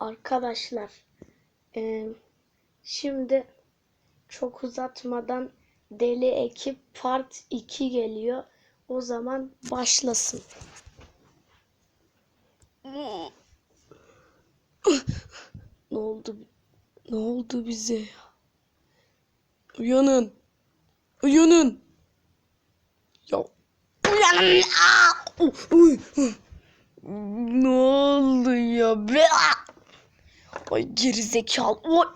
Arkadaşlar eee, şimdi çok uzatmadan Deli Ekip Part 2 geliyor. O zaman başlasın. Ne oldu? Ne oldu bize ya? Uyanın. Uyanın. Ya uyanın. Ne oldu ya? Ay gerizekalı. Oy.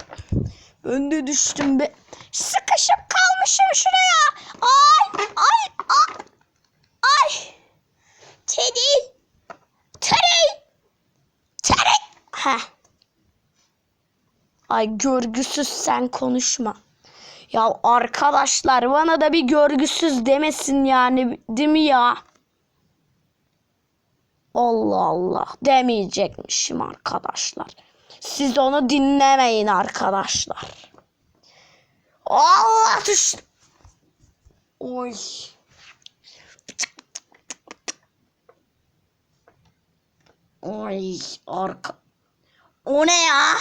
Ben de düştüm be. Sıkışıp kalmışım şuraya. Ay ay ay. Ay. Teddy. Teddy. Teddy. Heh. Ay görgüsüz sen konuşma. Ya arkadaşlar bana da bir görgüsüz demesin yani değil mi ya? Allah Allah demeyecekmişim arkadaşlar. Siz onu dinlemeyin arkadaşlar. Allah düştü. Oy. Oy arka. O ne ya?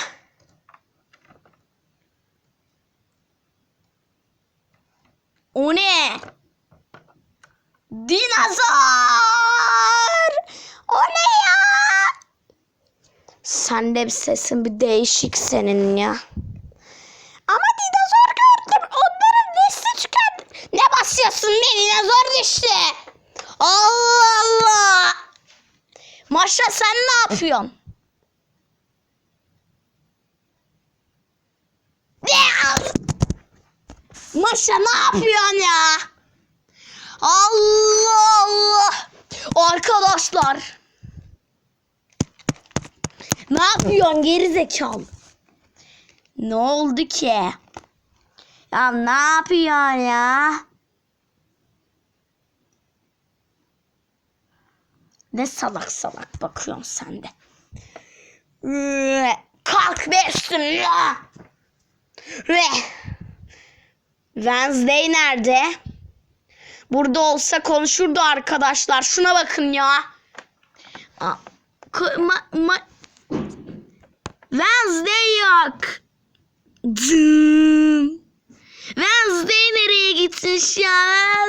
O ne? Dinozor! O ne ya? Sen de bir sesin bir değişik senin ya. Ama dinozor gördüm. Onların nesli tükendi. Ne basıyorsun be dinozor düştü. Allah Allah. Maşa sen ne yapıyorsun? Ya! Maşa ne yapıyorsun ya? Allah Allah. Arkadaşlar. Ne yapıyorsun geri zekalı? Ne oldu ki? Ya ne yapıyorsun ya? Ne salak salak bakıyorsun sen de. Kalk be üstüne. Ve Wednesday nerede? Burada olsa konuşurdu arkadaşlar. Şuna bakın ya. Aa, ma- ma- Wednesday yok. Wednesday nereye gitmiş ya?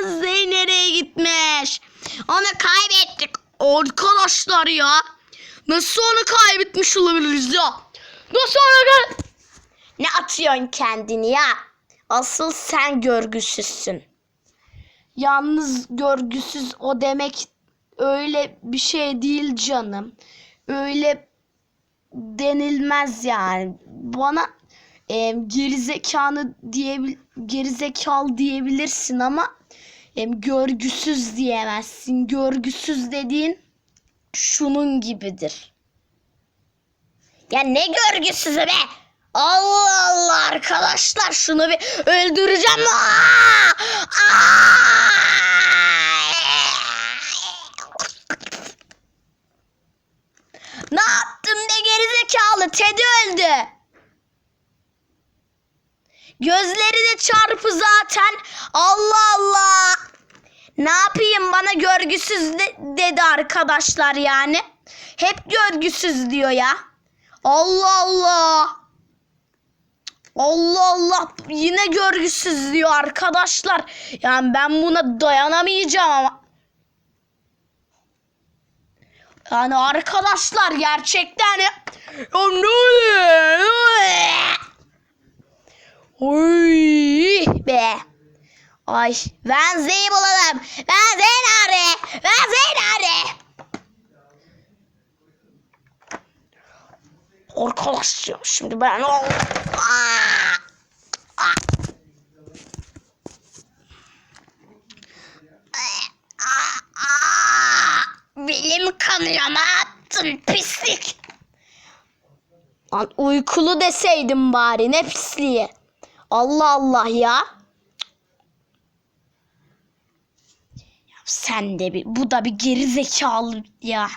Wednesday nereye gitmiş? Onu kaybettik. Arkadaşlar ya. Nasıl onu kaybetmiş olabiliriz ya? Nasıl onu kay- Ne atıyorsun kendini ya? Asıl sen görgüsüzsün. Yalnız görgüsüz o demek öyle bir şey değil canım. Öyle denilmez yani. Bana e, gerizekalı diye gerizekalı diyebilirsin ama e, görgüsüz diyemezsin. Görgüsüz dediğin şunun gibidir. Ya ne görgüsüzü be? Allah Allah arkadaşlar şunu bir öldüreceğim. Aa! Aa! Ne yaptım be gerizekalı? Teddy öldü. Gözleri de çarpı zaten. Allah Allah. Ne yapayım bana görgüsüz de- dedi arkadaşlar yani. Hep görgüsüz diyor ya. Allah Allah. Allah Allah yine görgüsüz diyor arkadaşlar. Yani ben buna dayanamayacağım ama. Yani arkadaşlar gerçekten ya ne oluyor? Oy be. Ay Wednesday'i bulalım. Wednesday nerede? Wednesday nerede? Arkadaş ya şimdi ben! Aa! Aa! Aa! Belim kanıyor ne yaptın pislik? Lan uykulu deseydim bari ne pisliği. Allah Allah ya. Ya sen de bir bu da bir geri zekalı ya.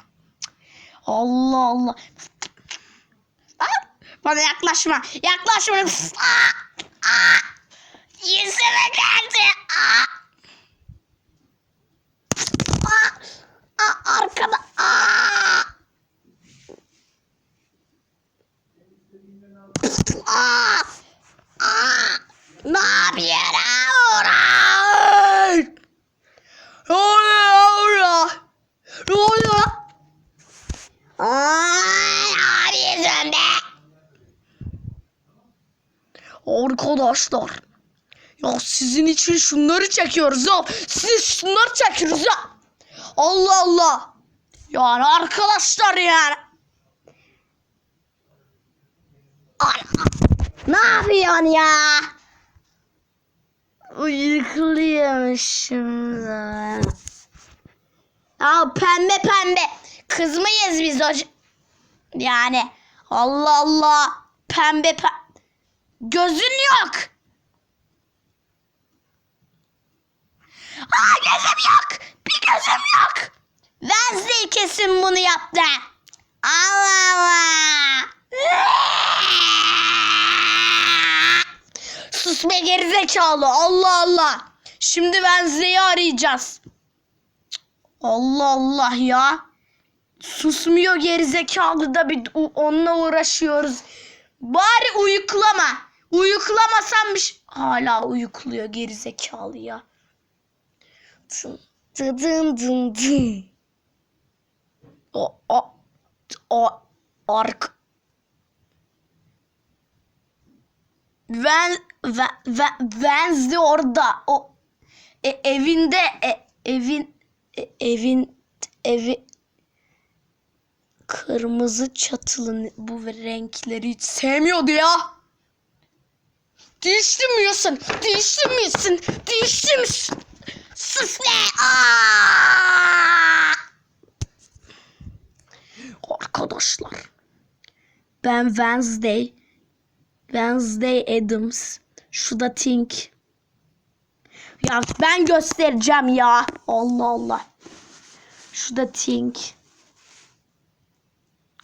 Allah Allah. Bana yaklaşma. Yaklaşma. Yüzüme geldi. Aa, aa, arkada. Aa. Aa! Aa! Ne yapıyorsun oraya? Ne oluyor oraya? Ne oluyor? Ay, ne yapıyorsun be? Arkadaşlar. Ya sizin için şunları çekiyoruz ya. Siz şunları çekiyoruz ya. Allah Allah. Yani arkadaşlar yani. Ne yapıyorsun ya? Uyukluyormuşum da. Ya pembe pembe. Kız mıyız biz hocam? Yani Allah Allah. Pembe pembe. Gözün yok. Aa gözüm yok. Bir gözüm yok. Wednesday kesin bunu yaptı. Allah Allah. Sus be gerizekalı. Allah Allah. Şimdi Wednesday'i arayacağız. Allah Allah ya. Susmuyor gerizekalı da bir onunla uğraşıyoruz. Bari uyuklama. Uyuklamasam bir. Hala uyukluyor gerizekalı ya. Dın dın dın dın dın. O, o, o, ark. Ven, ve, ve, Wednesday orada. O e, evinde e, evin e, evin evi kırmızı çatılı bu renkleri hiç sevmiyordu ya. Değiştin mi Yasin? Be! Aa! Arkadaşlar. Ben Wednesday. Wednesday Adams. Şu da Tink. Ya ben göstereceğim ya. Allah Allah. Şu da Tink.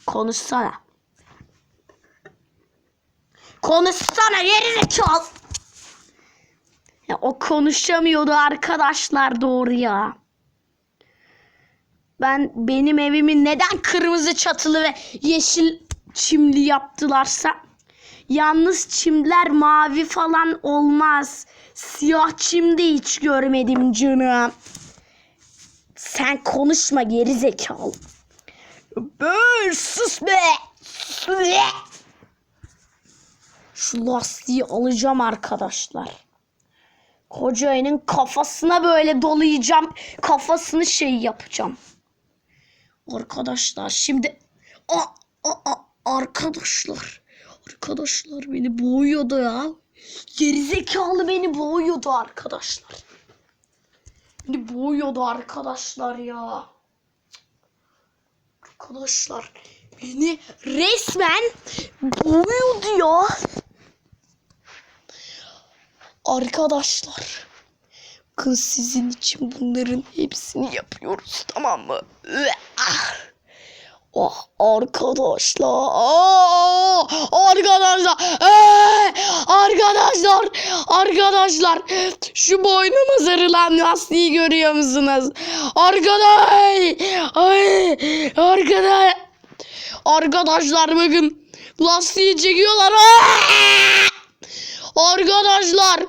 Konuşsana. Konuşsana gerizekalı. Ya o konuşamıyordu arkadaşlar doğru ya. Ben benim evimi neden kırmızı çatılı ve yeşil çimli yaptılarsa yalnız çimler mavi falan olmaz. Siyah çim de hiç görmedim canım. Sen konuşma geri zekalı. Böyle sus be. Sus be. Şu lastiği alacağım arkadaşlar. Kocayının kafasına böyle dolayacağım. Kafasını şey yapacağım. Arkadaşlar şimdi a, a, a, arkadaşlar arkadaşlar beni boğuyordu ya. Gerizekalı beni boğuyordu arkadaşlar. Beni boğuyordu arkadaşlar ya. Arkadaşlar beni resmen boğuyordu ya. Arkadaşlar bakın sizin için bunların hepsini yapıyoruz tamam mı? Ah. Oh arkadaşlar. Aa, arkadaşlar. Ee, arkadaşlar. Arkadaşlar. Şu boynuma sarılan lastiği görüyor musunuz? Arkadaş. Ay, arkadaş. Arkadaşlar bakın. Lastiği çekiyorlar. Aa! Arkadaşlar.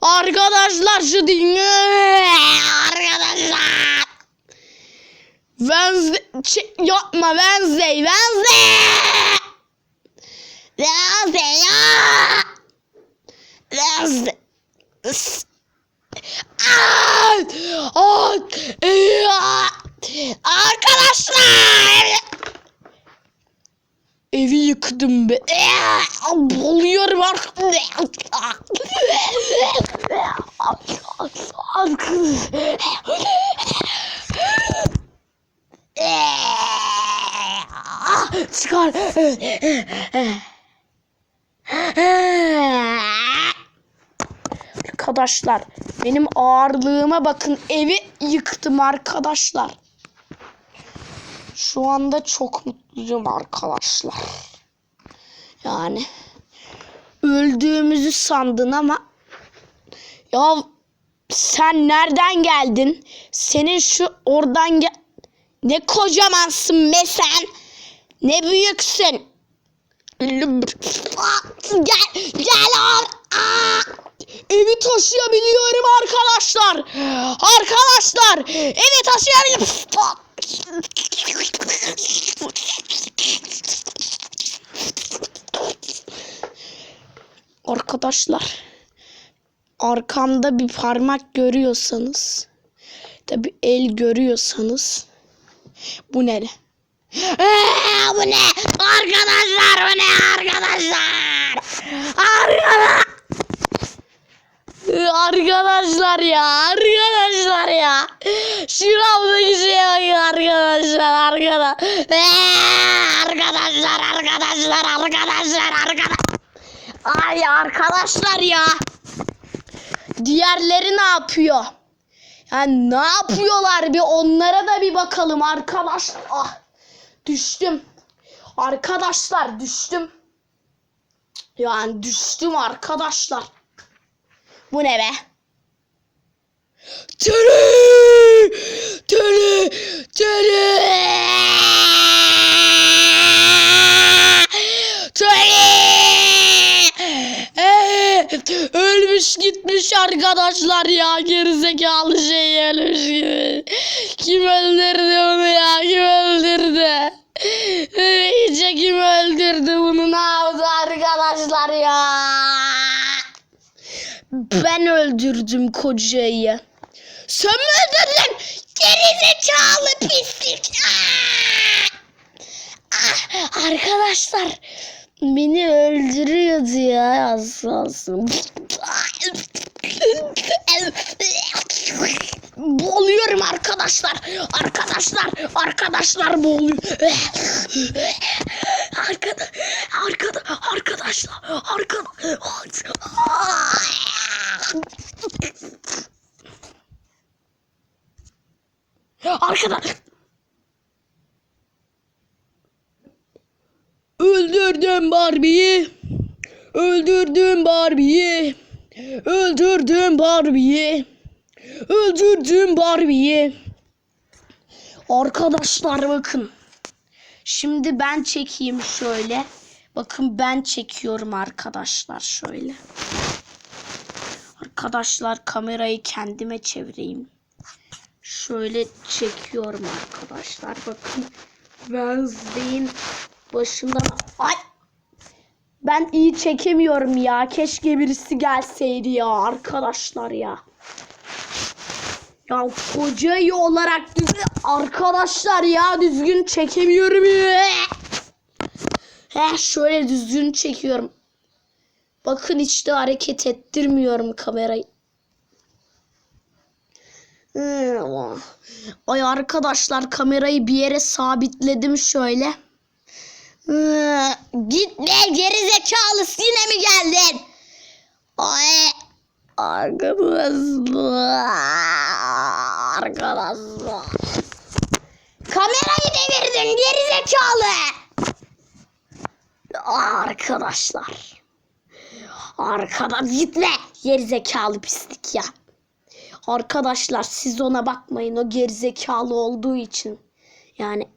Arkadaşlar şu dinle. Arkadaşlar. Wednesday yapma Wednesday Wednesday Wednesday ya Wednesday! Arkadaşlar Evi yıktım be. Boluyorum artık. Çıkar. Arkadaşlar benim ağırlığıma bakın evi yıktım arkadaşlar. Şu anda çok mutluyum arkadaşlar. Yani öldüğümüzü sandın ama ya sen nereden geldin? Senin şu oradan gel ne kocamansın be sen. Ne büyüksün. Gel, gel. Aa! Evi taşıyabiliyorum arkadaşlar. Arkadaşlar, evi taşıyabiliyorum. Arkadaşlar, arkamda bir parmak görüyorsanız, tabi el görüyorsanız, bu ne? Ee, bu ne? Arkadaşlar bu ne arkadaşlar? Arkadaşlar. Arkadaşlar ya, arkadaşlar ya. Şuramdaki şeye bakın arkadaşlar, arkadaşlar. Ee, arkadaşlar, arkadaşlar, arkadaşlar, arkadaşlar. Ay arkadaşlar ya. Diğerleri ne yapıyor? Yani ne yapıyorlar bir onlara da bir bakalım arkadaşlar. Ah, düştüm. Arkadaşlar düştüm. Yani düştüm arkadaşlar. Bu ne be? Tülü! Tülü! Tülü! Ölmüş gitmiş arkadaşlar ya gerizekalı şey ölmüş gibi. Kim öldürdü bunu ya kim öldürdü? İyice kim öldürdü bunu ne yaptı arkadaşlar ya? Ben öldürdüm kocayı. Sen mi öldürdün? Gerizekalı pislik. Aa! Ah, arkadaşlar beni öldürüyordu ya kalsın. Boğuluyorum arkadaşlar. Arkadaşlar, arkadaşlar boğuluyor. Arkada, arkada, arkadaşlar, arkada. Arkada. Öldürdüm Barbie'yi. Öldürdüm Barbie'yi. Öldürdüm Barbie'yi. Öldürdüm Barbie'yi. Arkadaşlar bakın. Şimdi ben çekeyim şöyle. Bakın ben çekiyorum arkadaşlar şöyle. Arkadaşlar kamerayı kendime çevireyim. Şöyle çekiyorum arkadaşlar. Bakın Wednesday'in başından... Ay! Ben iyi çekemiyorum ya. Keşke birisi gelseydi ya arkadaşlar ya. Ya koca iyi olarak düzgün arkadaşlar ya düzgün çekemiyorum. Heh şöyle düzgün çekiyorum. Bakın işte hareket ettirmiyorum kamerayı. Ay arkadaşlar kamerayı bir yere sabitledim şöyle. Hmm. Gitme geri zekalı yine mi geldin? Ay arkadaşlar arkadaşlar. Kamerayı devirdin geri zekalı. Arkadaşlar. Arkadaş gitme geri zekalı pislik ya. Arkadaşlar siz ona bakmayın o gerizekalı olduğu için. Yani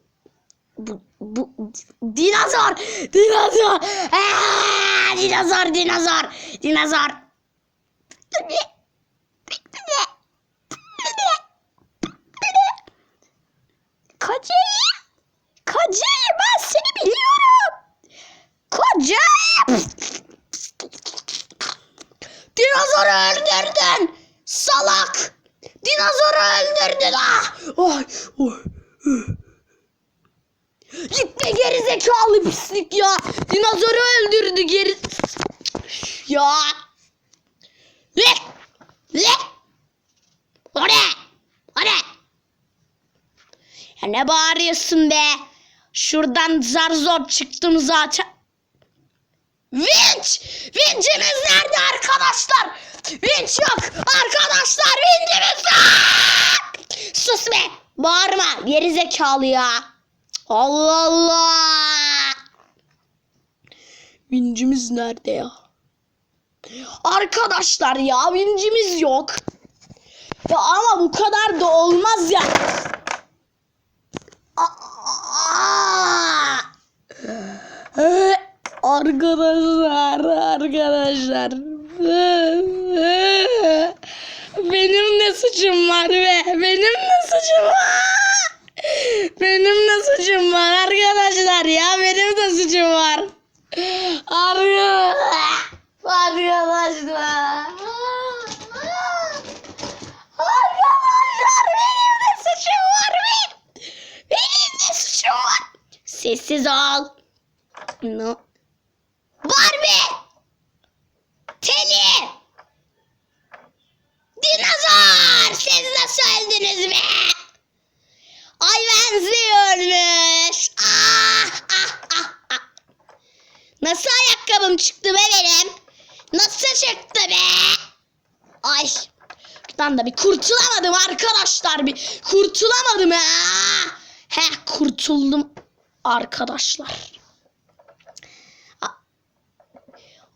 bu bu dinozor dinozor. Aa, dinozor dinozor dinozor. Kocayı Kocayı ben seni biliyorum. Kocayı. Dinozoru öldürdün salak. Dinozoru öldürdün. Ah Ay, ay. Gitme geri zekalı pislik ya. Dinozoru öldürdü geri. Ya. Le. Le. O ne? O ne? Ya ne bağırıyorsun be? Şuradan zar zor çıktım zaten. Vinç! Vincimiz nerede arkadaşlar? Vinç yok. Arkadaşlar vincimiz yok. Sus be. Bağırma. Geri zekalı ya. Allah Allah. Vincimiz nerede ya? Arkadaşlar ya vincimiz yok. Ya ama bu kadar da olmaz ya. Arkadaşlar, arkadaşlar. Benim ne suçum var be? Benim ne suçum var? Benim ne suçum var arkadaşlar ya? Benim de suçum var. Arkadaşlar. Arkadaşlar. Arkadaşlar benim de suçum var benim. Benim de suçum var. Sessiz ol. No. Barbie. Teli. Dinozor. Siz nasıl öldünüz be? Ay benziyormuş. Ah, ah, ah, ah. Nasıl ayakkabım çıktı be benim? Nasıl çıktı be? Ay. Buradan da bir kurtulamadım arkadaşlar. Bir kurtulamadım ha. Heh kurtuldum arkadaşlar.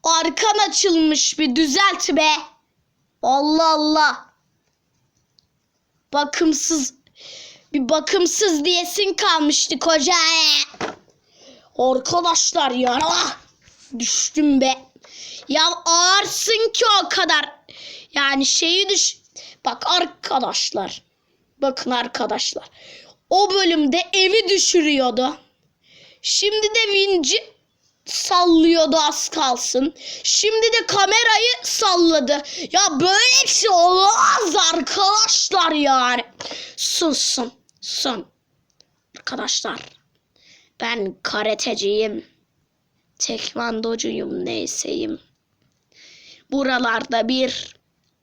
Arkan açılmış bir düzelt be. Allah Allah. Bakımsız bir bakımsız diyesin kalmıştı koca. Arkadaşlar ya ah, düştüm be. Ya ağırsın ki o kadar. Yani şeyi düş. Bak arkadaşlar. Bakın arkadaşlar. O bölümde evi düşürüyordu. Şimdi de vinci sallıyordu az kalsın. Şimdi de kamerayı salladı. Ya böyle bir şey olmaz arkadaşlar yani. Susun. Sun. Arkadaşlar. Ben karateciyim. Tekvandocuyum neyseyim. Buralarda bir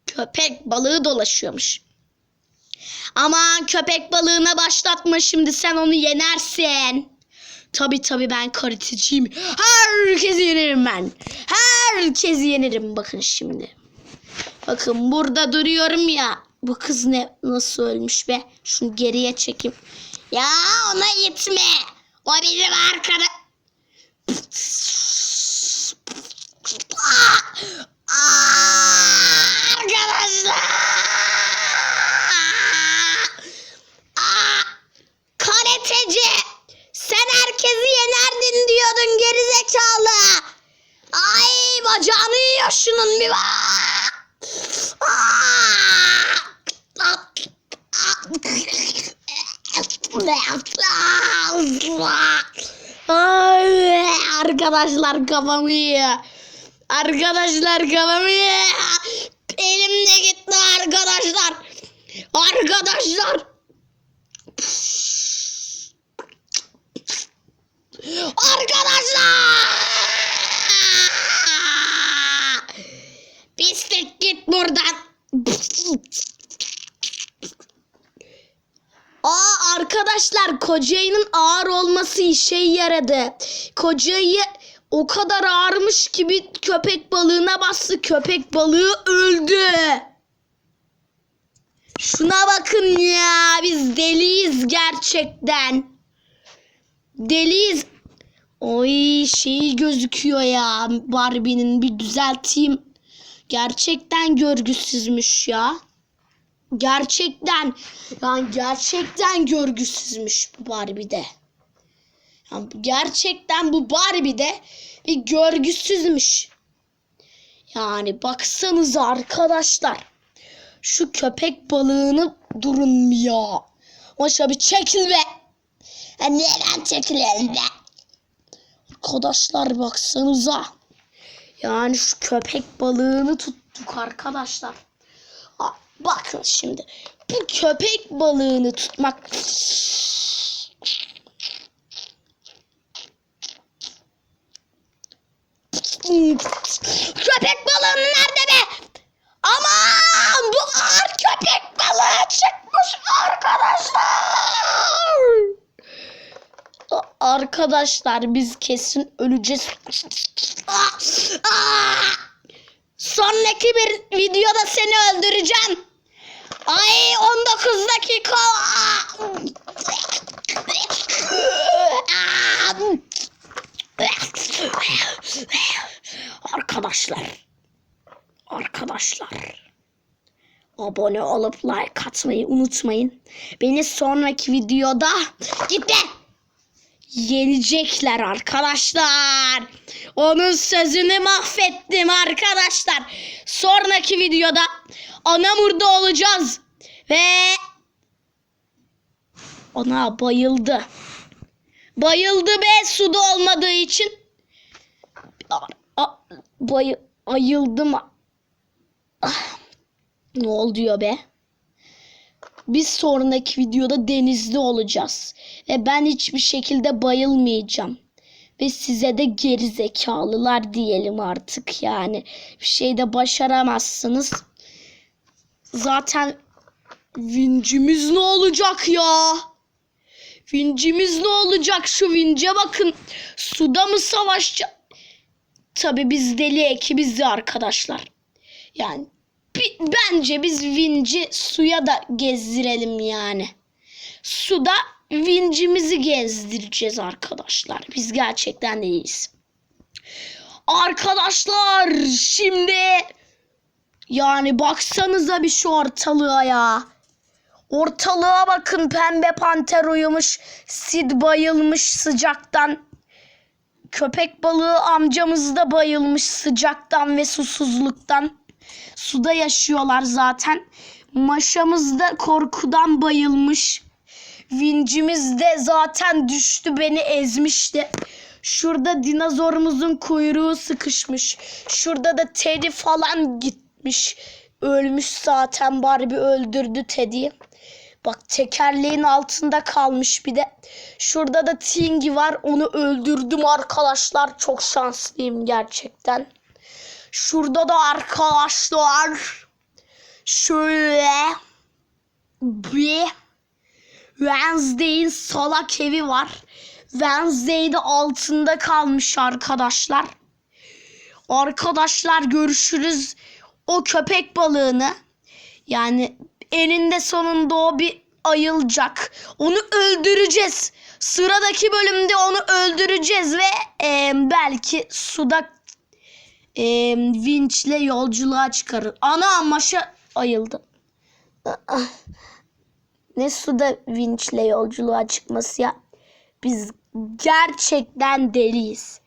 köpek balığı dolaşıyormuş. Aman köpek balığına başlatma şimdi sen onu yenersin. Tabi tabi ben karateciyim. Herkesi yenerim ben. Herkesi yenerim bakın şimdi. Bakın burada duruyorum ya. Bu kız ne nasıl ölmüş be? Şunu geriye çekeyim. Ya ona gitme. O bizim arkada. Aa, arkadaşlar. Aa, karateci. Sen herkesi yenerdin diyordun gerizekalı. Ay bacağını yiyor şunun bir bak. Ay, arkadaşlar kafamı yiyor. Arkadaşlar kafamı yiyor. Arkadaşlar. Arkadaşlar. Arkadaşlar. Pislik git buradan. Aa arkadaşlar kocayının ağır olması işe yaradı. Kocayı o kadar ağırmış ki bir köpek balığına bastı. Köpek balığı öldü. Şuna bakın ya biz deliyiz gerçekten. Deliyiz. Oy şey gözüküyor ya Barbie'nin bir düzelteyim. Gerçekten görgüsüzmüş ya. Gerçekten yani gerçekten görgüsüzmüş bu Barbie'de. Yani gerçekten bu Barbie'de bir görgüsüzmüş. Yani baksanıza arkadaşlar. Şu köpek balığını durun ya. Maşa bir çekil be. Ya neden çekilelim be? Arkadaşlar baksanıza. Yani şu köpek balığını tuttuk arkadaşlar. Aa, Bakın şimdi. Bu köpek balığını tutmak Köpek balığı nerede be? Aman bu ağır köpek balığı çıkmış arkadaşlar. Arkadaşlar biz kesin öleceğiz. Ah, ah. Sonraki bir videoda seni öldüreceğim. Ay 19 dakika. Arkadaşlar. Arkadaşlar. Abone olup like atmayı unutmayın. Beni sonraki videoda git be. Yenecekler arkadaşlar. Onun sözünü mahvettim arkadaşlar. Sonraki videoda Anamur'da olacağız. Ve ona bayıldı. Bayıldı be suda olmadığı için. Bayı ayıldım. Ah, ne oluyor be? Biz sonraki videoda denizde olacağız. Ve ben hiçbir şekilde bayılmayacağım. Ve size de geri zekalılar diyelim artık yani. Bir şey de başaramazsınız. Zaten vincimiz ne olacak ya? Vincimiz ne olacak? Şu vince bakın. Suda mı savaşacak? Tabii biz deli ekibiz ya arkadaşlar. Yani bence biz vinci suya da gezdirelim yani. Suda vincimizi gezdireceğiz arkadaşlar. Biz gerçekten de. Arkadaşlar şimdi yani baksanıza bir şu ortalığa ya. Ortalığa bakın pembe panter uyumuş. Sid bayılmış sıcaktan. Köpek balığı amcamız da bayılmış sıcaktan ve susuzluktan. Suda yaşıyorlar zaten. Maşamız da korkudan bayılmış. Vincimiz de zaten düştü beni ezmişti. Şurada dinozorumuzun kuyruğu sıkışmış. Şurada da Teddy falan gitmiş. Ölmüş zaten Barbie öldürdü Teddy'yi. Bak tekerleğin altında kalmış bir de. Şurada da Tingy var. Onu öldürdüm arkadaşlar. Çok şanslıyım gerçekten. Şurada da arkadaşlar şöyle bir Wednesday'in salak evi var. Wednesday de altında kalmış arkadaşlar. Arkadaşlar görüşürüz. O köpek balığını yani eninde sonunda o bir ayılacak. Onu öldüreceğiz. Sıradaki bölümde onu öldüreceğiz ve e, belki suda e, vinçle yolculuğa çıkarır. Ana maşa ayıldı. Ne suda vinçle yolculuğa çıkması ya. Biz gerçekten deliyiz.